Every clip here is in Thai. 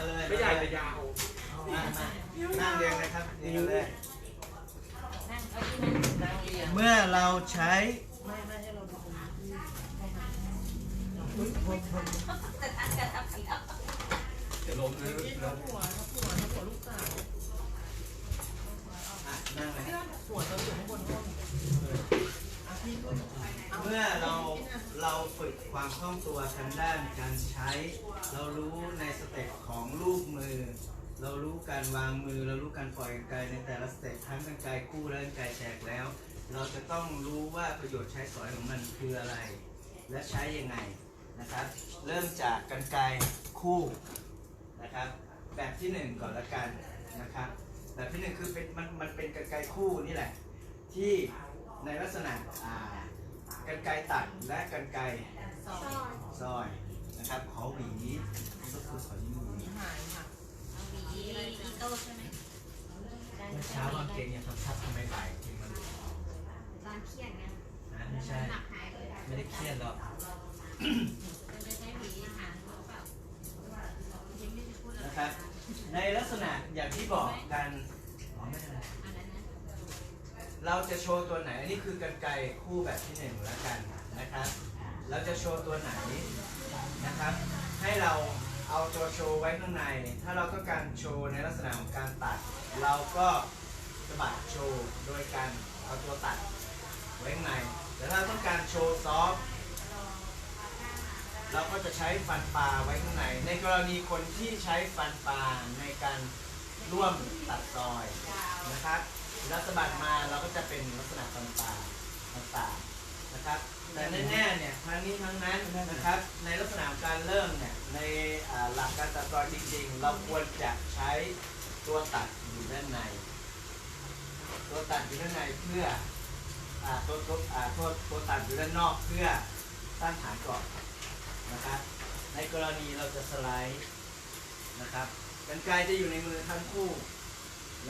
มาเลยไม่ใหญ่แต่ยาวมามานั่งเรียงเลยครับเรียงเลยนั่งเอาที่นั่งนั่งเรียงเมื่อเราใช้ไม่ไม่ให้เราดูแต่ท่านจะทำผิดแล้วจะลมนะลมหัวหัวหัวลูกสาวอะนั่งเลยหัวเราอยู่ข้างบนห้อง เมื่อเราเราฝึกความคล่องตัวทางด้านการใช้ เรารู้ในสเต็ปของลูกมือ เรารู้การวางมือ เรารู้การปล่อยกรรไกรในแต่ละสเต็ปทั้งกรรไกรคู่และกรรไกรแฉกแล้ว เราจะต้องรู้ว่าประโยชน์ใช้สอยของมันคืออะไร และใช้ยังไงนะครับ เริ่มจากกรรไกรคู่นะครับ แบบที่หนึ่งก่อนละกันนะครับ แบบที่หนึ่งคือเป็นมันมันเป็นกรรไกรคู่นี่แหละที่ ในลักษณะอ่ากรรไกรตัดและกรรไกรสองซอยนะครับขอหวีก็คือขอยืมหวีหายค่ะเอาหวีอีโต้ใช่ไหมเมื่อเช้าบางเก่งยังทำทับทำไมบ่ายเก่งมันตอนเครียดไงนะไม่ใช่ หนักหายเลยไม่ได้เครียดหรอกจะได้ใช้หวีหางหรือเปล่ายังไม่ได้พูดเลยนะครับ ในลักษณะอย่างที่บอกกันอ๋อไม่เป็นไร อันนั้นนะ เราจะโชว์ตัวไหนอันนี้คือกรรไกรคู่แบบที่หนึ่งแล้วกันนะครับ เราจะโชว์ตัวไหนนะครับ ให้เราเอาตัวโชว์ไว้ข้างใน ถ้าเราต้องการโชว์ในลักษณะของการตัด เราก็สะบัดโชว์โดยการเอาตัวตัดไว้ข้างใน แต่ถ้าเราต้องการโชว์ซอฟต์เราก็จะใช้ฟันปลาไว้ข้างใน ในกรณีคนที่ใช้ฟันปลาในการร่วมตัดซอยนะครับ แล้วสะบัดมาเราก็จะเป็นลักษณะฟันปลาต่างๆนะครับ แต่แน่ๆเนี่ยทั้งนี้ทั้งนั้นนะครับ ในลักษณะของการเริ่มเนี่ยในอ่าหลักการตัดซอยจริงๆ เราควรจะใช้ตัวตัดอยู่ด้านใน ตัวตัดอยู่ด้านในเพื่ออ่าตัวตัวอ่าตัวตัวตัดอยู่ด้านนอกเพื่อสร้างฐานก่อนนะครับ ในกรณีเราจะสไลด์นะครับกันไกรจะอยู่ในมือทั้งคู่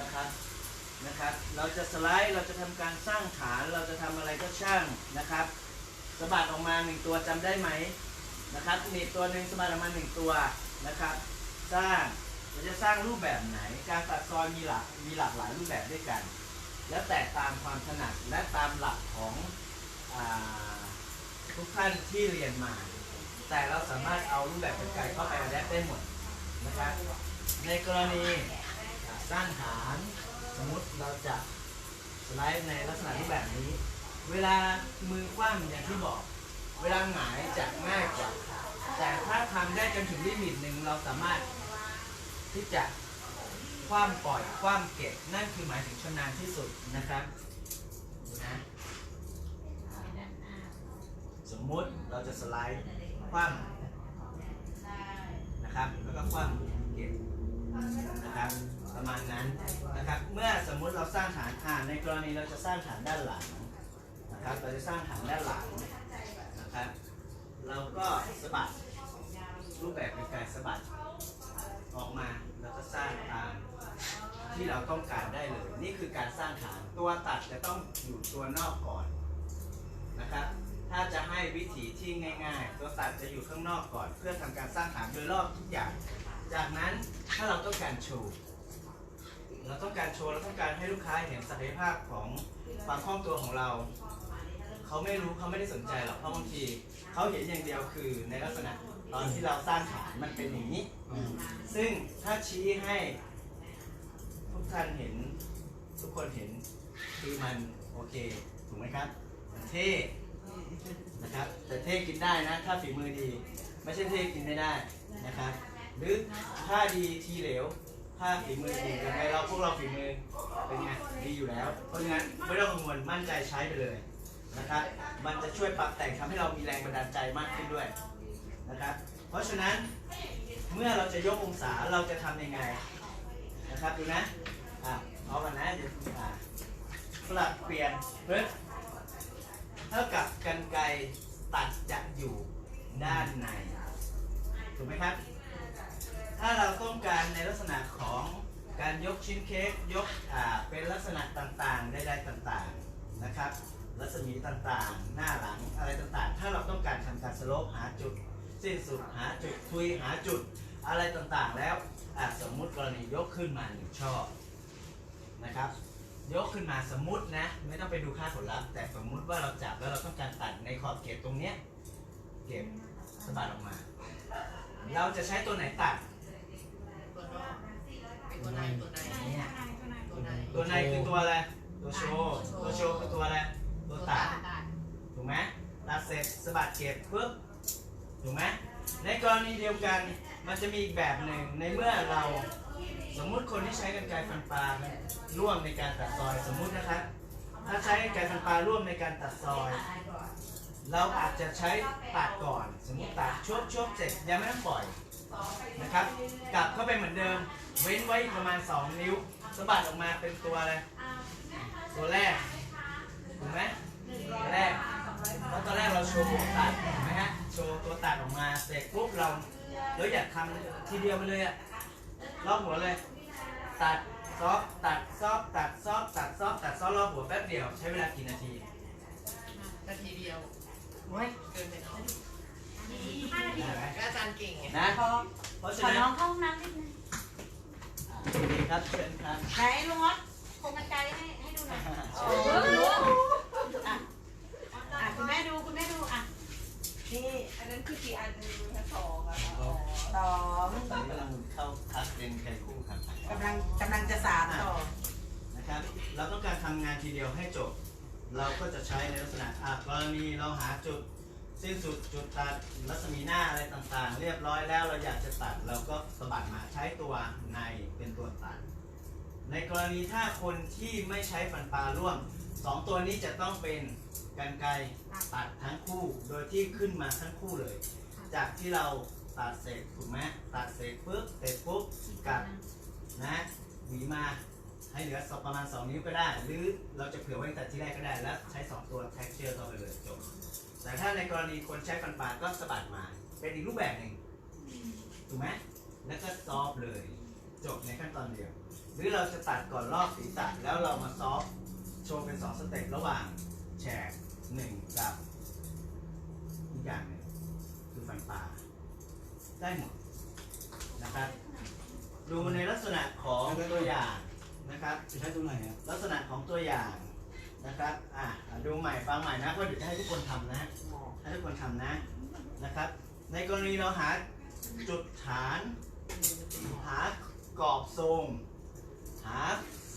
นะครับ นะครับ เราจะสไลด์เราจะทำการสร้างฐานเราจะทำอะไรก็ช่างนะครับสะบัดออกมาหนึ่งตัวจำได้ไหมนะครับหนีตัวหนึ่งสะบัดออกมาหนึ่งตัวนะครับ สร้างเราจะสร้างรูปแบบไหน การตัดซอยมีหลากมีหลากหลายรูปแบบด้วยกัน แล้วแต่ตามความถนัดและตามหลักของอทุกท่านที่เรียนมา แต่เราสามารถเอารูปแบบไกลเข้าไปอัดแอปได้หมดนะครับในกรณีสร้างฐาน สมมติเราจะสไลด์ในลักษณะรูปแบบนี้ เวลามือคว่ำอย่างที่บอก เวลาหงายจะง่ายกว่า แต่ถ้าทำได้จนถึงลิมิตหนึ่งเราสามารถที่จะคว่ำปล่อยคว่ำเก็บนั่นคือหมายถึงชำนาญที่สุดนะครับดูนะสมมุติเราจะสไลด์คว่ำนะครับ แล้วก็คว่ำเก็บนะครับ ประมาณนั้นนะครับ เมื่อสมมุติเราสร้างฐานอ่านในกรณีเราจะสร้างฐานด้านหลังนะครับ เราจะสร้างฐานด้านหลังนะครับ เราก็สะบัดรูปแบบเป็นการสะบัดออกมาแล้วก็สร้างตามที่เราต้องการได้เลย นี่คือการสร้างฐานตัวตัดจะต้องอยู่ตัวนอกก่อนนะครับ ถ้าจะให้วิธีที่ง่าย ๆ ตัวตัดจะอยู่ข้างนอกก่อน เพื่อทำการสร้างฐานโดยรอบทุกอย่าง จากนั้นถ้าเราต้องการชว์ เราต้องการโชว์เราต้องการให้ลูกค้าเห็นศักยภาพของความคล่องตัวของเรา เขาไม่รู้เขาไม่ได้สนใจหรอกเพราะบางทีเขาเห็นอย่างเดียวคือในลักษณะตอนที่เราสร้างฐานมันเป็นอย่างนี้ ซึ่งถ้าชี้ให้ทุกท่านเห็นทุกคนเห็นคือมันโอเคถูกไหมครับเท่นะครับแต่เท่กินได้นะ ถ้าฝีมือดี ไม่ใช่เท่กินไม่ได้นะครับ หรือถ้าดีทีเหลว ถ้าฝีมือดียังไงเราพวกเราฝีมือเป็นไงดีอยู่แล้ว เพราะงั้นไม่ต้องกังวลมั่นใจใช้ไปเลยนะครับ มันจะช่วยปรับแต่งทำให้เรามีแรงบันดาลใจมากขึ้นด้วยนะครับ เพราะฉะนั้นเมื่อเราจะยกองศาเราจะทำยังไงนะครับดูนะอะเอากันนะเดี๋ยวอะสลับเปลี่ยนเพื่เท่ากับกันไกตัดจะอยู่ด้านในถูกไหมครับ ถ้าเราต้องการในลักษณะของการยกชิ้นเค้กยกอ่าเป็นลักษณะต่างๆใดๆต่างๆนะครับ รัศมีต่างๆ หน้าหลังอะไรต่างๆ ถ้าเราต้องการทำการสโลปหาจุด สิ้นสุดหาจุดทุยหาจุดอะไรต่างๆ แล้วอะสมมุติกรณียกขึ้นมาหนึ่งช่อนะครับ ยกขึ้นมาสมมุตินะไม่ต้องไปดูค่าผลลัพธ์แต่สมมุติว่าเราจับแล้วเราต้องการตัดในขอบเขตตรงเนี้ยเก็บสะบัดออกมา เราจะใช้ตัวไหนตัด เป็นตัวในตัวในเนี่ยตัวในตัวในคือตัวอะไร ตัวโชว์ ตัวโชว์คือตัวอะไร ตัวตัด ถูกไหมตัดเสร็จสะบัดเก็บปุ๊บ ถูกไหมในกรณีเดียวกัน มันจะมีอีกแบบหนึ่ง ในเมื่อเรา สมมุติคนที่ใช้กรรไกรฟันปลาร่วมในการตัดซอย สมมุตินะครับ ถ้าใช้กรรไกรฟันปลาร่วมในการตัดซอย เราอาจจะใช้ตัดก่อน สมมติตัดช่วงช่วงเสร็จยังไม่ต้องปล่อย นะครับกลับเข้าไปเหมือนเดิม เว้นไว้ประมาณ 2 นิ้วสะบัดออกมาเป็นตัวอะไรตัวแรกถูกไหมตัวแรกเพราะตอนแรกเราโชว์ตัวตัดเห็นไหมฮะโชว์ตัวตัดออกมาเสร็จปุ๊บเราเราอยากทำทีเดียวไปเลยอะรอบหัวเลย ตัดซอฟตัดซอฟตัดซอฟตัดซอฟตัดซอฟรอบหัวแป๊บเดียวใช้เวลากี่นาทีนาทีเดียวโอ้ยเกินไปเนาะ เก่งไงนะขอเพราะขฉะอนั้นน้องเข้าห้องน้ำนิดนึงโอเคครับเชิญครับไหนลุงมดโครงกันไกลให้ให้ดูหน่อยเชิญโอ้โหอะอะคุณแม่ดูคุณแม่ดูอะนี่อันนั้นคือกี่อันแค่สองอะค่ะสองตอนนี้กำลังเข้าคัดเป็นใครคู่ครับกำลังกำลังจะสามต่อนะครับ เราต้องการทำงานทีเดียวให้จบ เราก็จะใช้ในลักษณะอะกรณีเราหาจุด สิ้นสุดจุดตัดรัศมีหน้าอะไรต่างๆ เรียบร้อยแล้วเราอยากจะตัดเราก็สะบัดมาใช้ตัวในเป็นตัวตัด ในกรณีถ้าคนที่ไม่ใช้ฟันปลาร่วมสองตัวนี้จะต้องเป็นกันไกตัดทั้งคู่โดยที่ขึ้นมาทั้งคู่เลย จากที่เราตัดเสร็จถูกไหมตัดเสร็จปุ๊บเสร็จปุ๊บกัดนะหวีมา ให้เหลือสักประมาณ 2 นิ้วก็ได้ หรือเราจะเผื่อไว้ตั้งแต่ที่แรกก็ได้ แล้วใช้ 2 ตัวแท็กเจอร์เข้าไปเลยจบ แต่ถ้าในกรณีคนใช้ฟันปลาก็สะบัดมา เป็นอีกรูปแบบหนึ่งถูกไหมแล้วก็ซอฟเลย จบในขั้นตอนเดียว หรือเราจะตัดก่อนรอบศีรษะแล้วเรามาซอฟโชว์เป็น 2 สเต็ประหว่างแฉกหนึ่งกับอีกอย่างหนึ่งคือฟันปลาได้หมดนะครับดูในลักษณะของตัวอย่าง นะครับ จะใช้ตัวไหนอ่ลักษณะของตัวอย่างนะครับ อะดูใหม่ฟังใหม่นะเพราะเดี๋ยวจะให้ทุกคนทำนะ ให้ทุกคนทำนะนะครับ ในกรณีเราหาจุดฐาน หากรอบทรง หา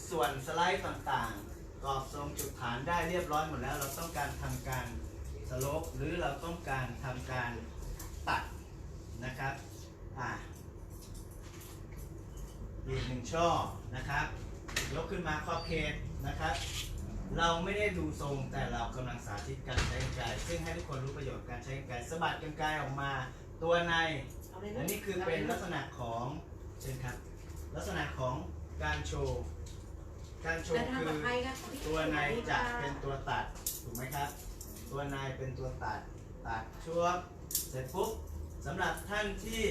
ส่วนสไลด์ต่างๆ กรอบทรงจุดฐานได้เรียบร้อยหมดแล้ว เราต้องการทำการสลปหรือเราต้องการทำการตัดนะครับ อะอีกหนึ่งช่อนะครับ ยกขึ้นมาขอบเขตนะครับ เราไม่ได้ดูทรงแต่เรากำลังสาธิตการใช้กรรไกรซึ่งให้ทุกคนรู้ประโยชน์การใช้กรรไกรสะบัดกรรไกรออกมาตัวในเอาเลยอันนี้คือเป็นลักษณะของเช่นครับ ลักษณะของการโชว์การโชเดินว์ทางคืปลออดภัยครับตัวในจะเป็นตัวตัดถูกไหมครับ ตัวในเป็นตัวตัดตัดช่วงเสร็จปุ๊บสำหรับท่านที่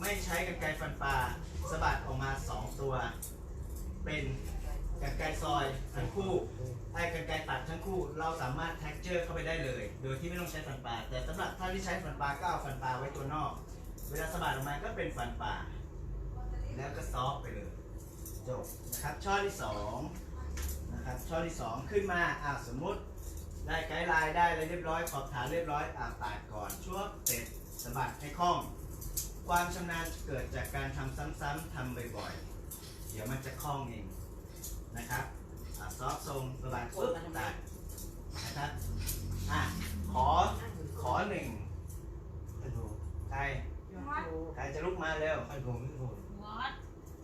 ไม่ใช้กรรไกรฟันปลาสะบัดออกมา 2 ตัว เป็น กรรไกรซอยทั้งคู่ไอ้กรรไกรตัดทั้งคู่ เราสามารถแท็กเจอร์เข้าไปได้เลย โดยที่ไม่ต้องใช้ฟันปลาแต่สำหรับท่านที่ใช้ฟันปลาก็เอาฟันปลาไว้ตัวนอก เวลาสะบัดออกมาก็เป็นฟันปลาแล้วก็ซอฟไปเลยจบนะครับช่อที่สองนะครับช่อที่สองขึ้นมาอ่าสมมุติได้ไกด์ไลน์ได้อะไรเรียบร้อยขอบฐานเรียบร้อยอ่าตัดก่อนช่วงเสร็จสะบัดให้คล่อง ความชำนาญเกิดจากการทำซ้ำๆทำบ่อยๆ เดี๋ยวมันจะคล่องเอง นะครับอ่าซอฟต์ทรงสะบัดปุ๊บตัดนะครับอะขอขอหนึ่งใครโทรใครใครจะลุกมาเร็วใครโทรไม่โทรวอด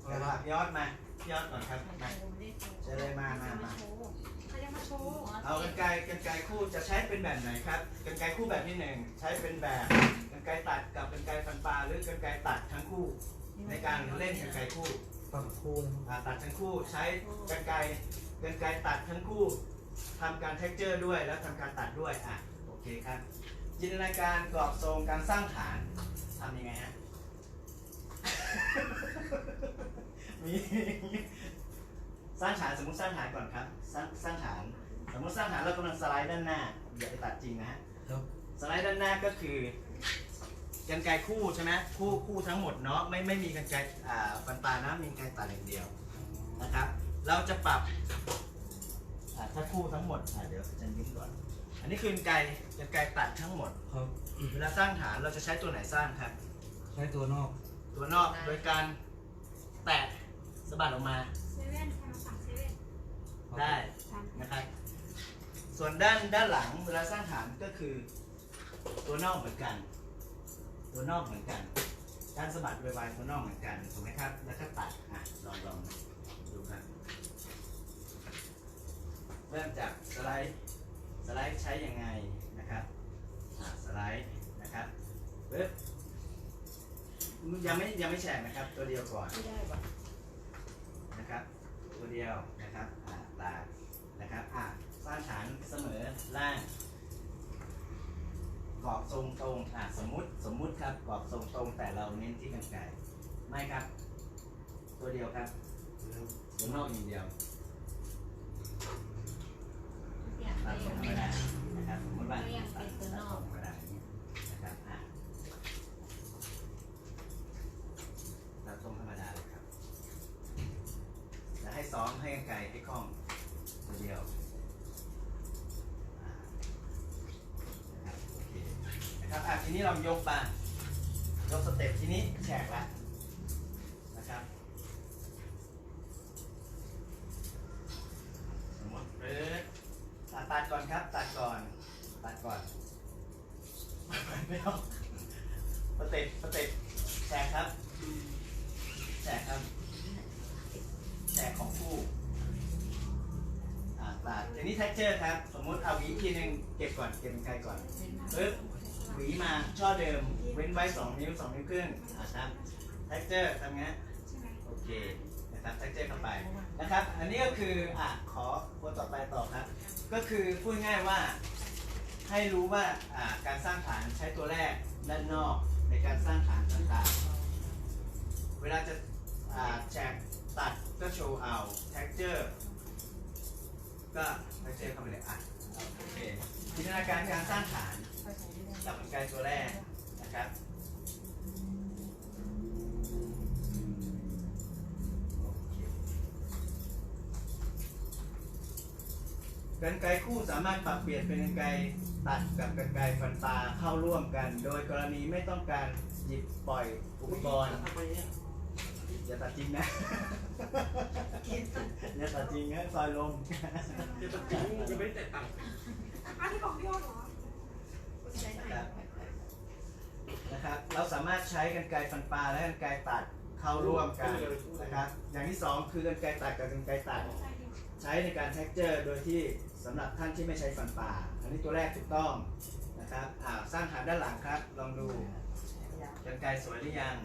เดี๋ยวครับยอดมายอดก่อนครับมาเชิญเลยมามามาเขาจะมาโชว์เอากันไกรกันไกรคู่จะใช้เป็นแบบไหนครับกันไกรคู่แบบที่หนึ่งใช้เป็นแบบกันไกรตัดกับกันไกรฟันปลาหรือกันไกรตัดทั้งคู่ ในการเล่นกันไกรคู่ ฝั่งคู่นะอ่าตัดทั้งคู่ใช้กันไกรกันไกรตัดทั้งคู่ทำการเท็กเจอร์ด้วยแล้วทำการตัดด้วยอะโอเคครับจินตนาการกรอบทรงการสร้างฐานทำยังไงฮะ มีสร้างฐานสมมติสร้างฐานก่อนครับสร้างสร้างฐาน สมมติสร้างฐานเรากำลังสไลด์ด้านหน้าอย่าไปตัดจริงนะฮะครับ สไลด์ด้านหน้าก็คือ กันไกรคู่ใช่ไหมคู่คู่ทั้งหมดเนาะไม่ไม่มีกันไกรอ่าฟันปลานะมีกันไกรตัดอย่างเดียวนะครับ เราจะปรับอ่าถ้าคู่ทั้งหมดอ่าเดี๋ยวอาจะยิ้มก่อน อันนี้คือกันไกรกันไกรตัดทั้งหมด ครับเวลาสร้างฐานเราจะใช้ตัวไหนสร้างครับ ใช้ตัวนอกตัวนอกโดยการแตะสะบัดออกมาเซเว่นใครมาสั่งเซเว่นได้นะครับ ส่วนด้านด้านหลังเวลาสร้างฐานก็คือตัวนอกเหมือนกัน ตัวนอกเหมือนกันการสะบัดไวๆตัวนอกเหมือนกันถูกไหมครับ แล้วก็ตัดอะลองลองดูครับเริ่มจากสไลด์สไลด์ใช้ยังไงนะครับอะสไลด์นะครับปึ๊บยังไม่ยังไม่แฉกนะครับ ตัวเดียวก่อนไม่ได้ว่ะนะครับ ตัวเดียวนะครับอ่าตากนะครับอะสร้างฐานเสมอล่าง กรอบทรงตรงอะสมมุติสมมุติครับกรอบทรงตรงแต่เราเน้นที่กันไก่ไม่ครับ ตัวเดียวครับตัวนอกอย่างเดียวอยากตัไปดตรงไม่ก็ได้ได้นะครับสมมติว่าก็ยัง ตั เป็ ด นตัวนอก ตัดตรงก็ได้นะครับอะตัดตรงธรรมดาเลยครับจะให้ซ้อมให้กันไก่ให้คล่องตัวเดียว นะครับโอเคนะครับอะทีนี้ เรายกบ้ายกสเต็ปทีนี้แฉกละนะครับสมมติเออตัดตัดก่อนครับ ตัดก่อน ตัดก่อนไม่ต้องสเต็ปสเต็ปแฉกครับแฉกครับแฉกของคู่ตัดทีนี้ texture ครับ สมมติเอาวีทีหนึ่งเก็บก่อนเก็บเป็นไกลก่อนปึ๊บ หวีมาช่อเดิม เว้นไว้ 2 นิ้ว 2 นิ้วครึ่งอะครับแท็กเจอร์ทำงั้โอเคนะครับแท็กเจอร์เข้าไปนะครับ อันนี้ก็คืออะขอคนต่อไปต่อครับ ก็คือพูดง่ายว่าให้รู้ว่าอ่าการสร้างฐานใช้ตัวแรกด้านนอกในการสร้างฐานต่างๆ เวลาจะอ่าแจกตัดก็โชว์เอาแท็กเจอร์ก็แท็กเจอร์เข้าไปเลยอะโอเคจินตนาการการสร้างฐาน จับกันไกลตัวแรกนะครับกันไกคู่สามารถปรับเปลี่ยนเป็นกันไกตัดกับกันไกฟันปลาเข้าร่วมกัน โดยกรณีไม่ต้องการหยิบปล่อยอุปกรณ์อย่าตัดจริงนะอย่าตัดจริงนะซอยลมจะตัดจริงจะไม่แต่ตังอันนี้ของพี่อ้อเหรอ นะครับ นะครับเราสามารถใช้กันไกรฟันปลาและกันไกรตัดเข้าร่วมกันนะครับอย่างที่สองคือกันไกรตัดกับกันไกรตัด ใช้ในการแท็กเจอร์ โดยที่สำหรับท่านที่ไม่ใช้ฟันปลาอันนี้ตัวแรกถูกต้องนะครับอ่าสร้างฐานด้านหลังครับ ลองดูกันไกรสวยหรือยัง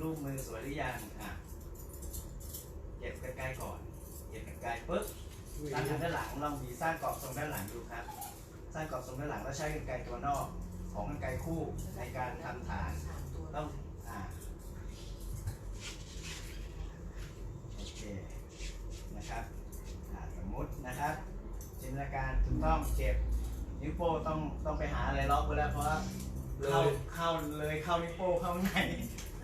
รูปมือสวยหรือยังอะเก็บกันไกรก่อนเก็บกันไกรปุ๊บสร้างฐานด้านหลังลองดีสร้างกรอบทรงด้านหลังดูครับ สร้างกรอบทรงด้านหลังแล้วใช้กรรไกรตัวนอก ของกรรไกรคู่ในการทำฐานต้องอ่าโอเคนะครับอ่าสมมุตินะครับจินตนาการถูกต้องเก็บนิ้วโป้งต้องต้องไปหาอะไรล็อกไว้แล้วเพราะว่าเข้าเข้าเลยเข้านิ้วโป้งเข้าใน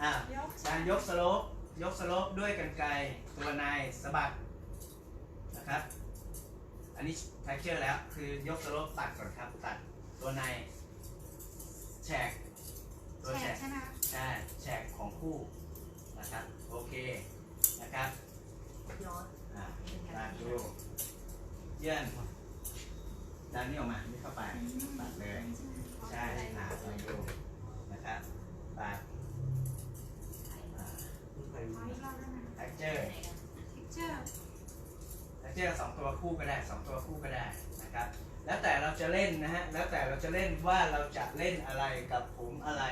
อ่ายกการยกสโลปยกสโลปด้วยกันไกรตัวในสะบัดนะครับ อันนี้ texture แล้วคือยกสโลปตัดก่อนครับตัดตัวใน แฉกตัวแฉกใช่ไหมใช่แฉกของคู่นะครับ โอเคนะครับย้อนอ่าตัดดูเยื่อนด้านนี้ออกมานี่เข้าไปตัดเลย ใช่อ่าลองดูนะครับตัดอ่า texture เชื่อแล้วเจอสองตัวคู่ก็ได้สองตัวคู่ก็ได้นะครับแล้วแต่เรา จะเล่นนะฮะ แล้วแต่เราจะเล่นว่าเราจะเล่นอะไรกับผมอะไร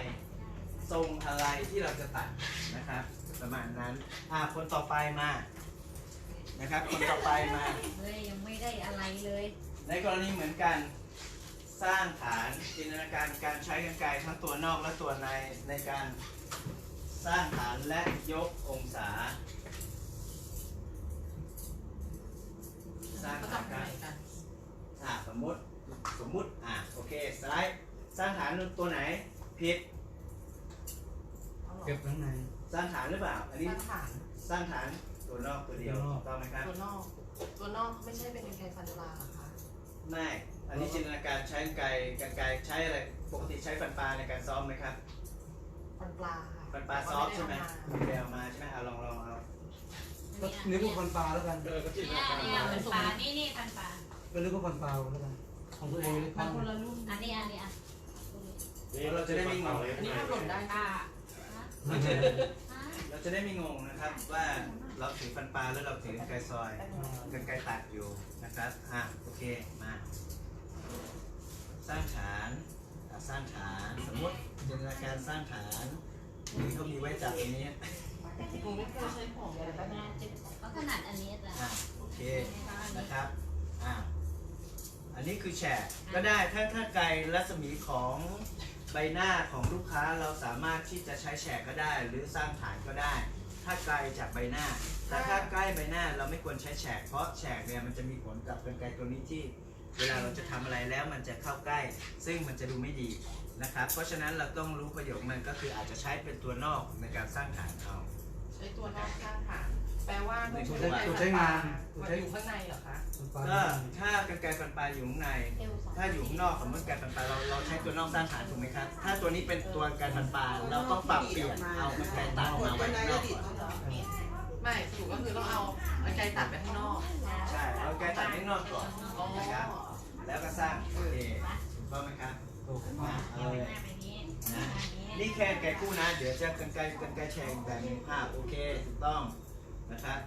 ทรงอะไรที่เราจะตัดนะครับ ประมาณนั้น อ่าคนต่อไปมา นะครับ คนต่อไปมา เฮ้ยยังไม่ได้อะไรเลยในกรณีเหมือนกัน สร้างฐานจินตนาการการใช้กรรไกรทั้งตัวนอกและตัวในในการสร้างฐานและยกองศา สร้างก็ฐาต้อนงกัไปนกันอ่าสมมุติ สมมุติ อะ โอเค สไลด์ สร้างฐานตัวไหน ผิด เก็บข้างในสร้างฐานหรือเปล่า อันนี้ มางฐานสร้างฐานตัวนอกตัวเดียวถูกต้องไหมครับ ตัวนอก ตัวนอกไม่ใช่เป็นกไคฟันปลาเหรอค่ะไม่ อันนี้จินตนาการใช้กรรไกรกรรไกรใช้อะไร ปกติใช้ฟันปลาในการซ้อมไหมครับ ฟันปลาค่ะฟันปลาซ้อมใช่ไหมคุณไปเมาใช่ไหมเอาลองลองเอาก็นึกว่าฟันปลาแล้วกันเออก็จินตนาการนี่ฟันปลานี่นี่พันปลาก็นึกว่าฟันปลาแล้วกัน ของตัวเองเลยไม่ได้เอามามันคนละรุ่นอันนี้อันนี้อะเราจะได้ไม่งงอันนี้ถ้าหล่นได้ปลาเราจะฮะเราจะได้ไม่งงนะครับว่าเราถือฟันปลาหรือเราถือกันไกลซอยกันไกลตัดอยู่นะครับอะโอเคมา สร้างฐานอะสร้างฐานสมมติจินตนาการสร้างฐานนี่เขามีไว้จับตรงนี้หนูไม่เคยใช้ของเลยแป๊บนึงก็ขนาดอันนี้จ้ะอะโอเคนะครับอ่า อันนี้คือแฉกก็ได้ถ้าถ้าไกลรัศมีของใบหน้าของลูกค้าเราสามารถที่จะใช้แฉกก็ได้ หรือสร้างฐานก็ได้ ถ้าไกลจากใบหน้าถ้าถ้าใกล้ใบหน้าเราไม่ควรใช้แฉกเพราะแฉกเนี่ยมันจะมีผลกับกรรไกรตัวนี้ที่ เวลาเราจะทำอะไรแล้วมันจะเข้าใกล้ ซึ่งมันจะดูไม่ดีนะครับ เพราะฉะนั้นเราต้องรู้ประโยชน์มันก็คืออาจจะใช้เป็นตัวนอกในการสร้างฐานเอา ใช้ตัวนอกข้างฐาน แปลว่าในมันตัวตัวใช้งานมันอยู่ข้างในเหรอคะฟันปลาก็ถ้ากรรไกรฟันปลาอยู่ข้างในเอวสองถ้าอยู่ข้างนอกของมันการฟันปลาเราเราใช้ตัวนอกสร้างฐานถูกไหมครับ ถ้าตัวนี้เป็นตัวการฟันปลาเราต้องปรับเปลี่ยนเอามันไกรตัดมาไว้ข้างนอกก่อนไม่สรุปก็คือต้องเอากันไกรตัดไปข้างนอกใช่เอาไกรตัดข้างนอกก่อนอ๋อนะครับแล้วก็สร้างโอเคถูกต้องไหมครับถูกมาเอาเอาเลยหน้าไปนี้นะอันนี้นี่แค่ไกรคู่นะ เดี๋ยวจะกันไกรกันไกรแชงแบบหนึงภาพโอเคถูกต้อง นะครับ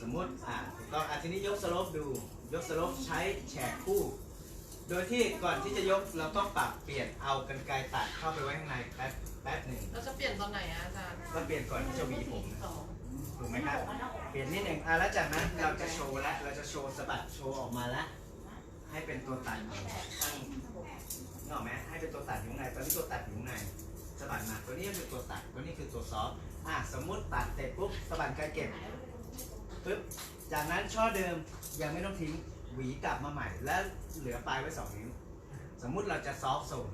สมมุติอ่าถูกต้องอะทีนี้ยกสโลปดู ยกสโลปใช้แฉกคู่ โดยที่ก่อนที่จะยกเราต้องปรับเปลี่ยนเอากันไกรตัดเข้าไปไว้ข้างในแป๊บแป๊บหนึ่งเราจะเปลี่ยนตอนไหนอะอาจารย์ก็เปลี่ยนก่อนที่จะหวีผมสองถูกไหมครับ เปลี่ยนนิดหนึ่งอะแล้วจากนั้นเราจะโชว์แล้วเราจะโชว์สะบัดโชว์ออกมาแล้วให้เป็นตัวตัดตั้งนึกออกไหมให้เป็นตัวตัดอยู่ข้างในตอนนี้ตัวตัดอยู่ข้างในสะบัดมาตัวนี้คือตัวตัดตัวนี้คือตัวซอฟต์ อะสมมุติตัดเสร็จปุ๊บสะบัดการเก็บปุ๊บจากนั้นช่อเดิมยังไม่ต้องทิ้งหวีกลับมาใหม่ แล้วเหลือปลายไว้สองนิ้ว สมมุติเราจะซอฟต์ทรง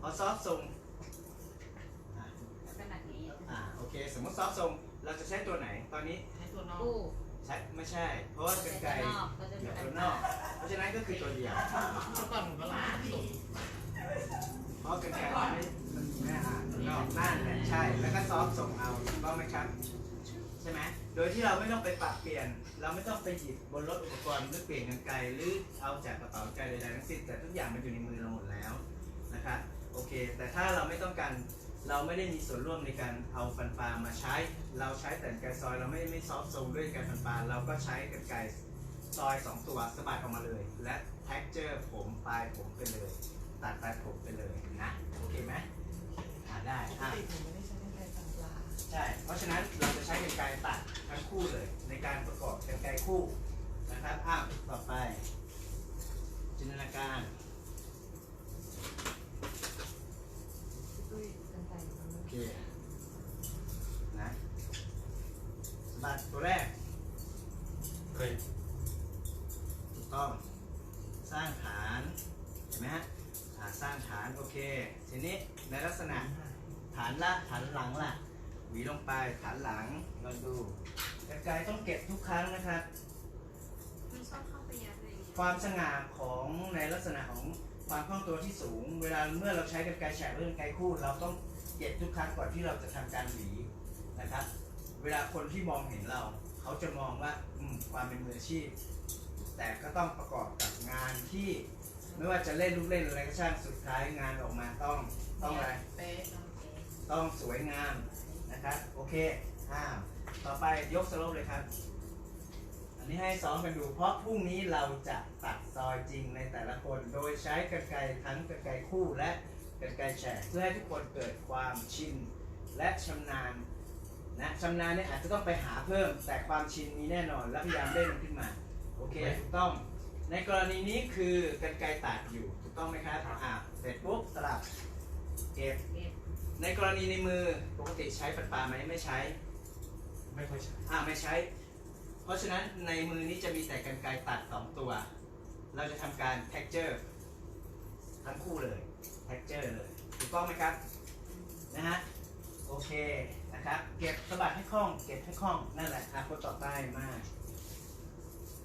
พอซอฟต์ทรงอะขนาดนี้อ่าโอเค สมมติซอฟต์ทรงเราจะใช้ตัวไหนตอนนี้ใช้ตัวนอกกู้ใช้ไม่ใช่ เพราะว่าเป็นไกลนอกก็จะอเป็ยู่นตัวนอก เพราะฉะนั้นก็คือตัวเดียว เมื่อก่อนหนูก็ลองสูง เพราะกันไกลมันไม่มันแม่อ่านนอกนั่นแหละใช่ แล้วก็ซอฟต์ส่งเอาถูกต้องไหมครับ ใช่ไหมโดยที่เราไม่ต้องไปปรับเปลี่ยน เราไม่ต้องไปหยิบบนรถอุปกรณ์หรือเปลี่ยนกันไกลหรือเอาจากกระเป๋าไกลใดๆทั้งสิ้นแต่ทุกอย่างมันอยู่ในมือเราหมดแล้วนะครับโอเค แต่ถ้าเราไม่ต้องการเราไม่ได้มีส่วนร่วมในการเอาฟันปลามาใช้ เราใช้แต่กันไกรซอย เราไม่ไม่ซอฟต์ทรงด้วยกันฟันปลาเราก็ใช้กันไกรซอยสองตัวสะบัดออกมาเลย และแท็กเจอร์ผมปลายผมไปเลย ตัดปลายผมไปเลยนะ โอเคไหมอ่าได้ปกอะติหนูไม่ได้ใช้กันไกรตัดปลาใช่ เพราะฉะนั้นเราจะใช้กรรไกรตัดทั้งคู่เลย ในการประกอบกรรไกรคู่นะครับอ้าวต่อไป จินตนาการด้วยกันไกรมันโอเค นะสะบัดตัวแรกเคยถูกต้อง สร้างฐาน เห็นไหมฮะ อ่าสร้างฐานโอเค ทีนี้ในลักษณะฐานละฐานหลังล่ะ หวีลงไปฐานหลังเราดูกรรไกรต้องเก็บทุกครั้งนะครับ มันชอบเข้าไปยัดอะไรอย่างเงี้ยความสง่าของในลักษณะของความคล่องตัวที่สูง เวลาเมื่อเราใช้กันไกรแฉกหรือกันไกรคู่ เราต้องเก็บทุกครั้งก่อนที่เราจะทำการหวีนะครับ เวลาคนที่มองเห็นเรา เขาจะมองว่าอืมความเป็นมืออาชีพ แต่ก็ต้องประกอบกับงานที่ ไม่ว่าจะเล่นลูกเล่นอะไรก็ช่างสุดท้ายงานออกมาต้องต้องอะไร ต้องสวยงามนะครับ โอเคอ่าต่อไปยกสโลปเลยครับ อันนี้ให้ซ้อมกันดู เพราะพรุ่งนี้เราจะตัดซอยจริงในแต่ละคน โดยใช้กรรไกรทั้งกรรไกรคู่และกรรไกรแฉกเพื่อให้ทุกคนเกิดความชินและชำนาญนะชำนาญเนี่ยอาจจะต้องไปหาเพิ่มแต่ความชินมีแน่นอนและพยายามเล่นมันขึ้นมา โอเคถูกต้อง ในกรณีนี้คือกรรไกรตัดอยู่ถูกต้องไหมครับอ่าเสร็จปุ๊บสลับเก็บ ในกรณีในมือปกติใช้ปัดปลาไหมไม่ใช้ ไม่ค่อยใช่อ่าไม่ใช้ เพราะฉะนั้นในมือนี้จะมีแต่กันไกรตัดสองตัว เราจะทำการแท็กเจอร์ทั้งคู่เลยแท็กเจอร์เลยถูกต้องไหมครับนะฮะโอเคนะนะครับเก็บสะบัดให้คล่องเก็บให้คล่องนั่นแหละอะคนต่อไปมาก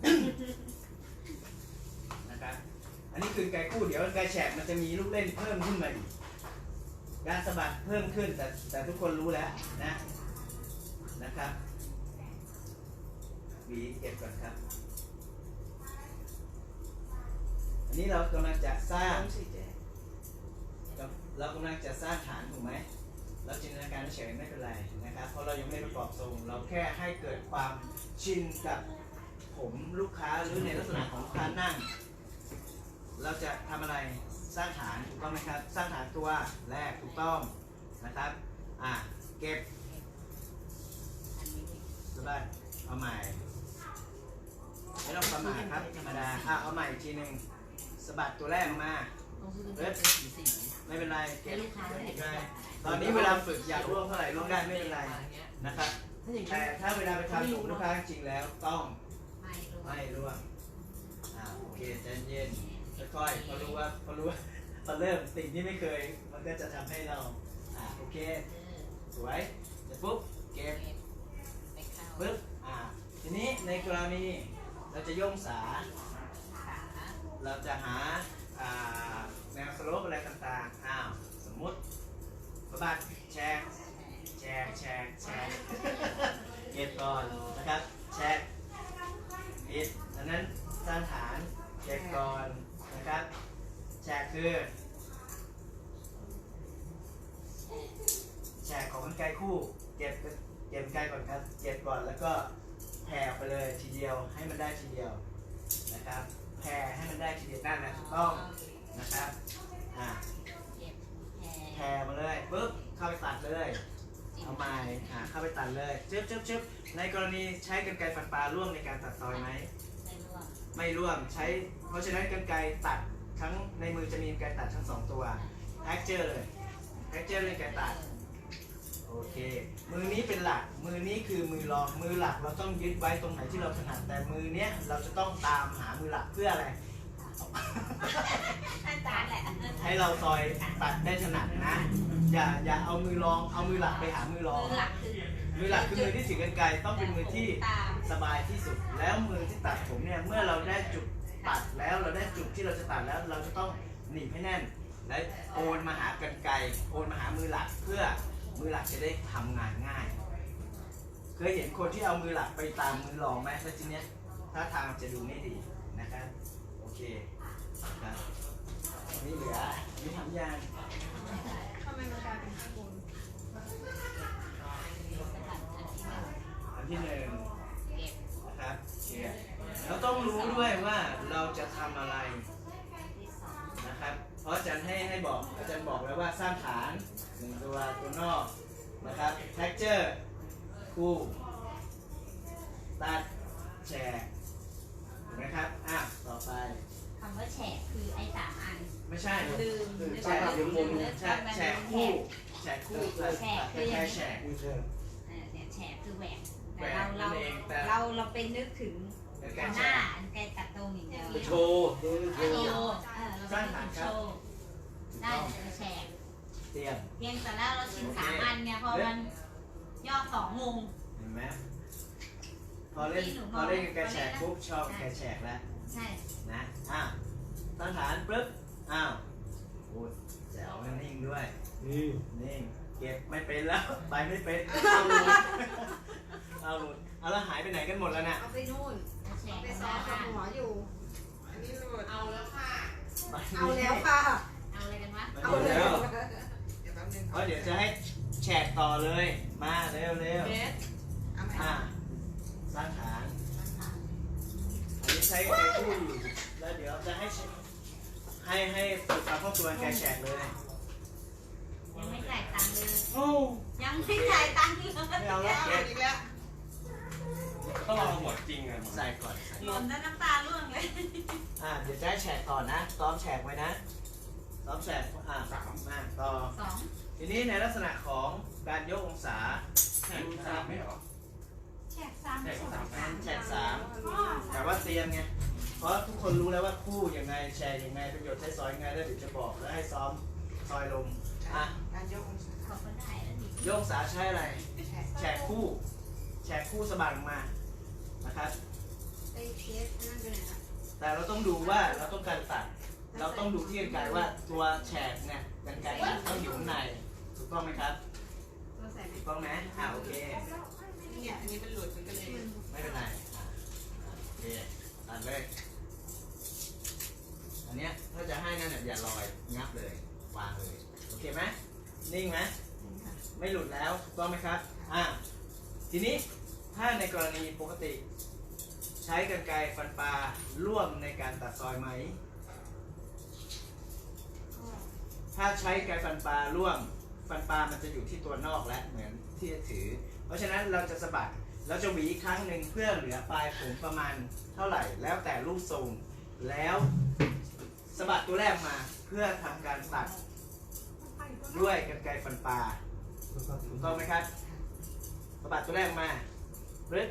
นะครับ อันนี้คือไกคู่เดี๋ยวไกแฉกมันจะมีลูกเล่นเพิ่มขึ้นมาอีกการสะบัดเพิ่มขึ้นแต่แต่ทุกคนรู้แล้วนะนะครับหวีเก็บก่อนครับ อันนี้เรากำลังจะสร้างเรากำลังจะสร้างฐานถูกไหมเราจินตนาการเฉยไม่เป็นไรนะครับเพราะเรายังไม่ประกอบทรง เราแค่ให้เกิดความชินกับผมลูกค้าหรือในลักษณะของการนั่ง เราจะทำอะไรสร้างฐานถูกต้องไหมครับ สร้างฐานตัวแรกถูกต้องนะครับอะเก็บสบายเอาใหม่ไม่ต้องประมาทครับธรรมดาอะเอาใหม่อีกทีหนึ่งสะบัดตัวแรกออกมาต้องซื้อเป็นสีสีไม่เป็นไรเก็บลูกค้าได้ตอนนี้เวลาฝึกอยากร่วมเท่าไหร่ร่วมได้ไม่เป็นไรนะครับแต่ถ้าเวลาไปทำส่งลูกค้าจริงแล้วต้องไม่ร่วมอ่าโอเคใจเย็น ค่อยๆพอรู้ว่าพอรู้ว่าพอเริ่มสิ่งที่ไม่เคย มันก็จะทำให้เราอ่าโอเค สวยเสร็จปุ๊บเก็บไม่เข้าปึ๊บอ่าทีนี้ในกรณีเราจะโยงสา ขาเราจะหาอ่าแนวสโลปอะไรต่างๆ อ้าวสมมุติประบัดแชร์แชร์แชร์แชร์ เก็บก่อนนะครับ แชร์ผิดดังนั้นสร้างฐานเก็บก่อน นะครับแชร์คือแชร์ของกันไกลคู่เก็บเก็บไกลก่อนครับ เก็บก่อนแล้วก็แผ่ไปเลยทีเดียวให้มันได้ทีเดียวนะครับ แผ่ให้มันได้ทีเดียวนั่นนะถูกต้องนะครับอ่าแผ่มาเลยปุ๊บเข้าไปตัดเลยเอาไม้อ่าเข้าไปตัดเลยจึ๊บจึ๊บจึ๊บในกรณีใช้กรรไกรฟันปลาร่วมในการตัดซอยไหม ไม่ร่วงไม่ร่วมใช้เพราะฉะนั้นกรรไกรตัดทั้งในมือจะมีกรรไกรตัดทั้งสองตัวแท็กเจอร์เลยแท็กเจอร์เลยกรรไกรตัดโอเคมือนี้เป็นหลักมือนี้คือมือรองมือหลักเราต้องยึดไว้ตรงไหนที่เราถนัดแต่มือเนี้ยเราจะต้องตามหามือหลักเพื่ออะไรอาจารย์แหละให้เราซอยตัดได้ถนัดนะ อย่าอย่าเอามือรองเอามือหลักไปหามือรองมือหลักคือ มือหลักคือมือที่ถือกันไกรต้องเป็นมือที่สบายที่สุด แล้วมือที่ตัดผมเนี่ยเมื่อเราได้จุดตัดแล้วเราได้จุดที่เราจะตัดแล้วเราจะต้องหนีบให้แน่น และโอนมาหากันไกรโอนมาหามือหลักเพื่อมือหลักจะได้ทำงานง่าย เคยเห็นคนที่เอามือหลักไปตามมือรองไหมแล้วทีเนี้ยถ้าทางจะดูไม่ดีนะครับโอเคครับนี่เหลือนี่ทำยางทำไมมันกลายเป็นข้างบน อัน ที่หนึ่งเก็บนะครับเชียร์เราต้องรู้ด้วยว่าเราจะทำอะไรที่สองนะครับ เพราะอาจารย์ให้ให้บอกอาจารย์บอกแล้วว่าสร้างฐานหนึ่งตัวตัวนอกนะครับ texture คู่ตัดแชร์ถูกไหมครับอะต่อไป คำว่าแฉกคือไอ้สามอัน ไม่ใช่ลืมคือลืมแชร์ลืมลืมแชร์แชร์คู่แชร์คู่ตัดแชร์ตัดคืออย่างนี้แชร์ไม่ใช่เออเนี่ยแฉกคือแหวก แหวแต่กเรานั่นเองแต่เราเราไปนึกถึงเป็นหการแชน้าร์อันไกลตัดตรงอย่างเดียวไปโชว์โชว์โชวิดีว์โอเออเราไปนึกถึงโชว์ได้แต่แฉกเตรียมเพียงแต่แล้วเราชิมสามอันเนี่ยพอมันย่อสองงงเห็นไหมพอเล่นพอเล่นกับการแชร์ปุ๊บชอบการแชร์แล้วใช่นะอ้าวตั้งฐานปึ๊บอ้าวโอ้ยแจ๋วนิ่งด้วยนี่นิ่ง เก็บไม่เป็นแล้วไปไม่เป็นเอาหลุดเอาหลุดเอาแล้วหายไปไหนกันหมดแล้วน่ะเอาไปนู่นแล้วแฉเอากไปกันซ้อบ้ามกับหัวอยู่ อันนี้หลุดเอาแล้วค่ะ ไปเอาแล้วค่ะ เอาอะไรกันวะเอาเอาแล้แล้ววเดี๋ยวแป๊บนึงเพราะเดี๋ยวจะให้แชร์ต่อเลย มาเร็วเร็วเบสเอาไหมอ่าสร้างฐานอันนี้ใช้ไอ้คู่อยู่แล้วเดี๋ยวจะให้เช็คให้ให้ฝึกความคล่องตัวในการแชร์เลยยังไม่ จ่ายตังค์เลยโอ้ยังไม่จ่ายตังค์เลยไม่เอาแล้วเอาเก็บอีกแล้วต้องเอาหมดจริงอะใส่ก่อนหล่นแล้วน้ำตาร่วงเลยอ่าเดี๋ยวจะให้แฉกต่อนะซ้อมแฉกไว้นะซ้อมแฉกอ่าสามมาต่อ สองทีนี้ในลักษณะของการยกองศา แข่งสามไม่เหรอ แฉกสามแฉกสาม แฉกสามแต่ว่าเตรียมไง เพราะทุกคนรู้แล้วว่าคู่ยังไงแชร์ยังไงประโยชน์ใช้ซอยยังไงแล้วเดี๋ยวจะบอกแล้วให้ซ้อมซอยลมอะ การยกองศาเขาก็ได้แล้วดิโยกองศาใช้อะไร แฉกคู่ แฉกคู่สะบัดออกมานะครับไอ้เทสนั่นไปไหนละแต่เราต้องดูว่าเราต้องการตัด เราต้องดูที่กรรไกรว่าตัวแฉกเนี่ยกรรไกรตัดต้องอยู่ข้างในถูกต้องไหมครับเราใส่ไหมถูกต้องไหมอ่าโอเค เนี่ยอันนี้มันหลุดมันก็เลยไม่เป็นไรอะโอเคตัดเลย อันเนี้ยถ้าจะให้นั่นเนี่ยอย่าลอยงับเลย วางเลย โอเคไหม นิ่งไหมไม่หลุดแล้วถูกต้องไหมครับอ่าทีนี้ถ้าในกรณีปกติ ใช้กรรไกรฟันปลาร่วมในการตัดซอยไหม ถ้าใช้กรรไกรฟันปลาร่วมฟันปลามันจะอยู่ที่ตัวนอกและเหมือนที่จะถือ เพราะฉะนั้นเราจะสะบัดเราจะหวีครั้งหนึ่งเพื่อเหลือปลายผมประมาณเท่าไหร่ แล้วแต่รูปทรงแล้วสะบัดตัวแรกมาเพื่อทำการตัด ด้วยกรรไกรฟันปลาถูกต้องไหมครับสะบัดตัวแรกมาปึ๊บ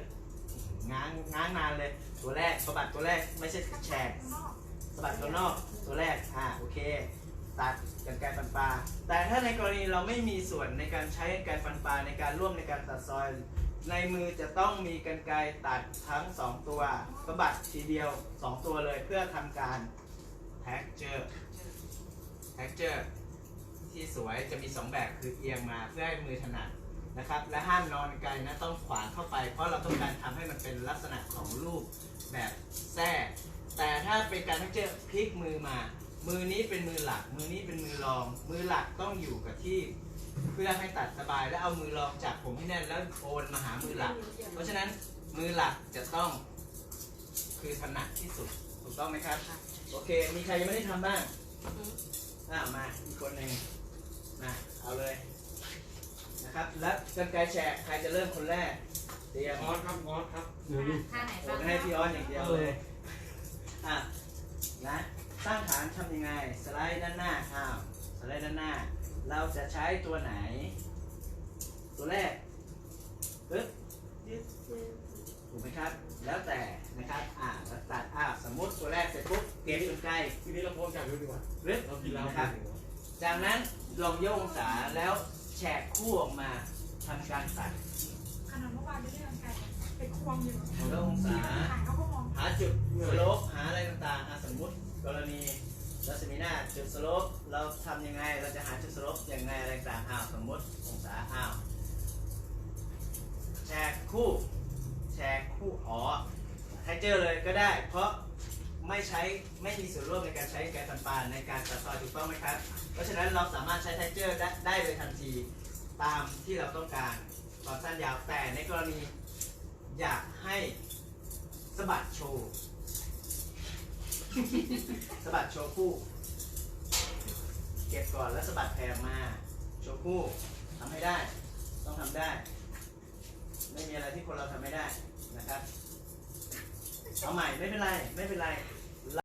ง้างง้างนานเลย ตัวแรกสะบัดตัวแรกไม่ใช่แฉกสะบัดตัวนอกตัวแรกอ่าโอเค ตัดกรรไกรฟันปลา แต่ถ้าในกรณีเราไม่มีส่วนในการใช้กรรไกรฟันปลาในการร่วมในการตัดซอย ในมือจะต้องมีกรรไกรตัดทั้งสองตัวสะบัดทีเดียวสองตัวเลยเพื่อทำการแท็กเจอร์แท็กเจอร์ ที่สวยจะมีสองแบบคือเอียงมาเพื่อให้มือถนัดนะครับ และห้ามนอนไกลนะต้องขวางเข้าไป เพราะเราต้องการทำให้มันเป็นลักษณะของรูปแบบแท้แต่ถ้าเป็นการแท็กเจอร์พลิกมือมา มือนี้เป็นมือหลัก มือนี้เป็นมือรอง มือหลักต้องอยู่กับที่ เพื่อให้ตัดสบายแล้วเอามือรองจับผมให้แน่นแล้วโอนมาหามือหลัก เพราะฉะนั้นมือหลักจะต้องคือถนัดที่สุดถูกต้องไหมครับ โอเค มีใครยังไม่ได้ทำบ้างอ่ามาอีกคนหนึ่ง มาเอาเลยนะครับแล้วกันไกรแฉกใครจะเริ่มคนแรกเตรียมงอสครับงอสครับท่าไหนโอบ้างนให้พี่ออนอย่างเดียวเลยอะนะสร้างฐานทำยังไง สไลด์ด้านหน้าอ้าวสไลด์ด้านหน้า เราจะใช้ตัวไหน ตัวแรกปึ๊บยึดถูกไหมครับ แล้วแต่นะครับอ่าแล้วตัดอ่าสมมติตัวแรกเสร็จปุ๊บเก็บเป็นไกล ทีนี้เราโพสจากดูดีกว่าปึ๊บเรากินแล้วนะครับ จากนั้น ลองโยกองศาแล้วแฉกคู่ออกมาทำการตัดขนาดเมื่อวานไม่ได้รังกายไปควงอยู่โยกองศา ถ่ายเขาก็มองหาจุดสโลปหาอะไรต่างๆอะสมมุติกรณีรัศมีหน้าจุดสโลปเราทำยังไงเราจะหาจุดสโลปยังไงอะไรต่างๆอ้าวสมมติองศาอ้าวแชกคู่แชกคู่อ๋อให้เจอเลยก็ได้ เพราะ ไม่ใช้ไม่มีส่วนร่วมในการใช้แกนฟันปลในการตัดซอยถูกต้องไหมครับ เพราะฉะนั้นเราสามารถใช้ไทเจอร์ได้ไดเลยทันทีตามที่เราต้องการตอนสั้นยาวแต่ในกรณีอยากให้สะบัดโชว์สะบัดโชว์คู่ เก็บก่อนแล้วสะบัดแผ่ออกมาโชว์คู่ทำให้ได้ ต้องทำได้ ไม่มีอะไรที่คนเราทำไม่ได้นะครับ เอาใหม่ไม่เป็นไร ไม่เป็นไร